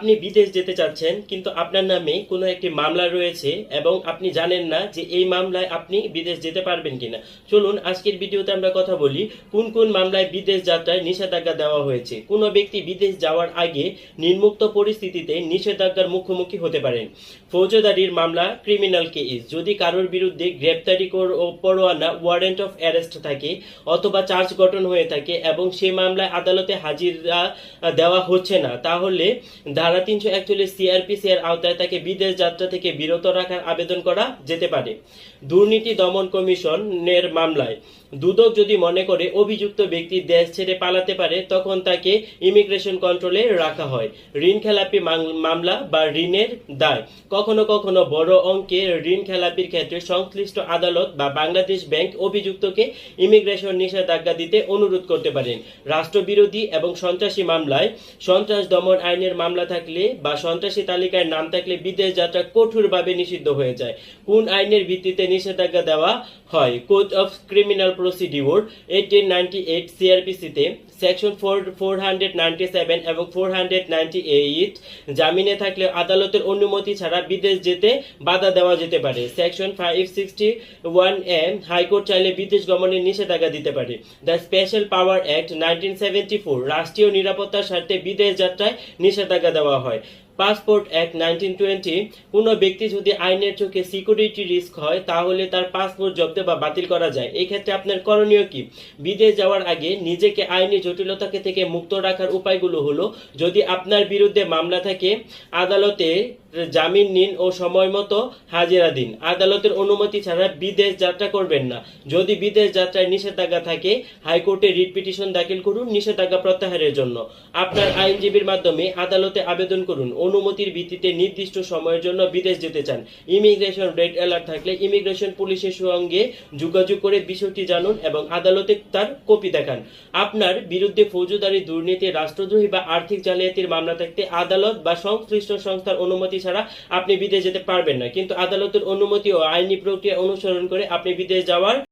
আপনি বিদেশ যেতে চাচ্ছেন, কিন্তু আপনার নামে কোনো একটি মামলা রয়েছে এবং আপনি জানেন না যে এই মামলায় আপনি বিদেশ যেতে পারবেন কিনা। চলুন, আজকের ভিডিওতে আমরা কথা বলি, কোন কোন মামলায় বিদেশ যাত্রায় নিষেধাজ্ঞা দেওয়া হয়েছে। কোনো ব্যক্তি বিদেশ যাওয়ার আগে নির্মুক্ত পরিস্থিতিতে নিষেধাজ্ঞার মুখোমুখি হতে পারেন। ফৌজদারির মামলা ক্রিমিনাল কেস যদি কারোর বিরুদ্ধে গ্রেপ্তারি কর- ও পরোয়ানা ওয়ারেন্ট অফ অ্যারেস্ট থাকে অথবা চার্জ গঠন হয়ে থাকে এবং সে মামলায় আদালতে হাজিরা দেওয়া হচ্ছে না, তাহলে ধারা তিনশো একচল্লিশ সিআরপিসি এর আওতায় তাকে বিদেশ যাত্রা থেকে বিরত রাখার আবেদন করা যেতে পারে। দুর্নীতি দমন কমিশনের মামলায় দুদক যদি মনে করে অভিযুক্ত ব্যক্তি দেশ ছেড়ে পালাতে পারে, তখন তাকে ইমিগ্রেশন কন্ট্রোলে রাখা হয়। ঋণ খেলাপি মামলা বা ঋণের দায়। কখনো কখনো বড় অঙ্কের ঋণ খেলাপির ক্ষেত্রে সংশ্লিষ্ট আদালত বা বাংলাদেশ ব্যাংক অভিযুক্তকে ইমিগ্রেশন নিষেধাজ্ঞা দিতে অনুরোধ করতে পারেন। রাষ্ট্রবিরোধী এবং সন্ত্রাসী মামলায় সন্ত্রাস দমন আইনের মামলা থাকলে বা সন্ত্রাসী তালিকায় নাম থাকলে বিদেশ যাত্রা কঠোরভাবে নিষিদ্ধ হয়ে যায়। কোন আইনের ভিত্তিতে নিষেধাজ্ঞা দেওয়া হয়? Code of criminal procedure eighteen ninety eight সিআরপিসিতে section four four hundred seven এবং ফোর হান্ড্রেড এইট জামিনে থাকলে আদালতের অনুমতি ছাড়া বিদেশ যেতে বাধা দেওয়া যেতে পারে। Section five sixty one A high court চাইলে বিদেশ গমনের নিষেধাজ্ঞা দিতে পারে। The special power act nineteen four রাষ্ট্রীয় নিরাপত্তার স্বার্থে বিদেশ যাত্রায় নিষেধাজ্ঞা দেওয়া হয়। পাসপোর্ট অ্যাক্ট নাইনটিন টোয়েন্টি, কোনো ব্যক্তি যদি আইনের চোখে সিকিউরিটি রিস্ক হয়, তাহলে তার পাসপোর্ট জব্দ বা বাতিল করা যায়। এক্ষেত্রে ক্ষেত্রে আপনার করণীয় কি? বিদেশ যাওয়ার আগে নিজেকে আইনি জটিলতাকে থেকে মুক্ত রাখার উপায়গুলো হলো, যদি আপনার বিরুদ্ধে মামলা থাকে, আদালতে জামিন নিন ও সময় মতো হাজিরা দিন। আদালতের অনুমতি ছাড়া বিদেশ যাত্রা করবেন না। যদি বিদেশ যাত্রায় নিষেধাজ্ঞা থাকে, হাইকোর্টে রিট পিটিশন দাখিল করুন নিষেধাজ্ঞা প্রত্যাহারের জন্য। আপনার আইনজীবীর মাধ্যমে আদালতে আবেদন করুন। অনুমতির ভিত্তিতে নির্দিষ্ট সময়ের জন্য বিদেশ যেতে চান। ইমিগ্রেশন রেড অ্যালার্ট থাকলে ইমিগ্রেশন পুলিশের সঙ্গে যোগাযোগ করে বিষয়টি জানুন এবং আদালতে তার কপি দেখান। আপনার বিরুদ্ধে ফৌজদারি দুর্নীতি, রাষ্ট্রদ্রোহী বা আর্থিক জালিয়াতির মামলা থাকতে আদালত বা সংশ্লিষ্ট সংস্থার অনুমতি ছাড়া আপনি বিদেশ যেতে পারবেন না। কিন্তু আদালতের অনুমতি ও আইনি প্রক্রিয়া অনুসরণ করে আপনি বিদেশ যাওয়ার